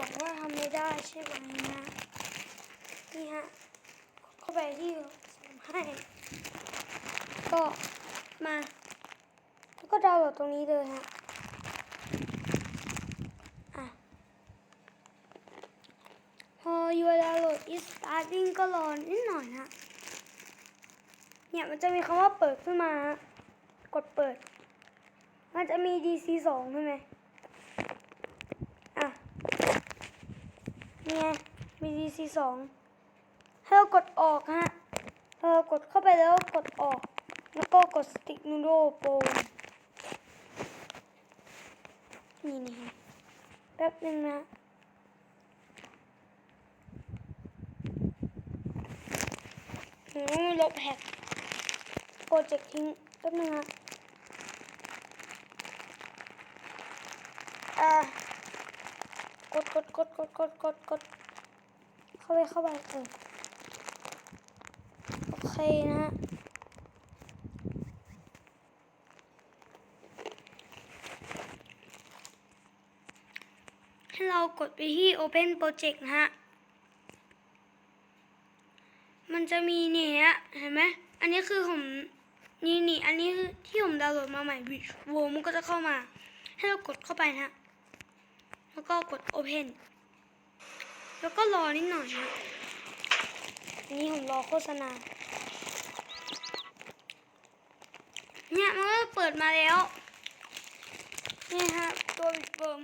บอกว่าทำไม่ได้ใช่ไหมนะ นี่ฮะกดเข้าไปที่ส่งให้ ก็มา แล้วก็ดาวน์โหลดตรงนี้เลยฮะอะพอ your download is starting ก็รอนิดหน่อยนะ เนี่ยมันจะมีคำว่าเปิดขึ้นมา กดเปิด มันจะมี DC สองใช่ไหมอะนี่ ไงมี DC สองให้เรากดออกฮะเออกดเข้าไปแล้วกดออก แล้วก็กด stick noodle pro นี่นี่แป๊บหนึ่งนะหนูลบแฮกโปรเจกต์ทิ้งแป๊บนึงนะอ่า กดกดกดกดกดกดกดเข้าไปเข้าไปเออโอเคนะฮะให้เรากดไปที่ Open Project นะฮะ มันจะมีเนี่ยเห็นไหม อันนี้คือผมนี่นี่อันนี้คือที่ผมดาวน์โหลดมาใหม่วิชโวมันก็จะเข้ามา ให้เรากดเข้าไปนะฮะ แล้วก็กด Open แล้วก็รอนิดหน่อยนะนนี้ผมรอโฆษณา เนี่ยมันก็เปิดมาแล้ว นี่ฮะตัวบิดเบิร์ม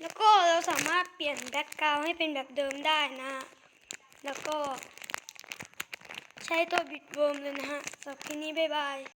แล้วก็เราสามารถเปลี่ยนแบ็กกราวให้เป็นแบบเดิมได้นะฮะแล้วก็ใช้ตัวบิดเวิร์มเลยนะฮะสำหรับคลิปนี้บ๊ายบาย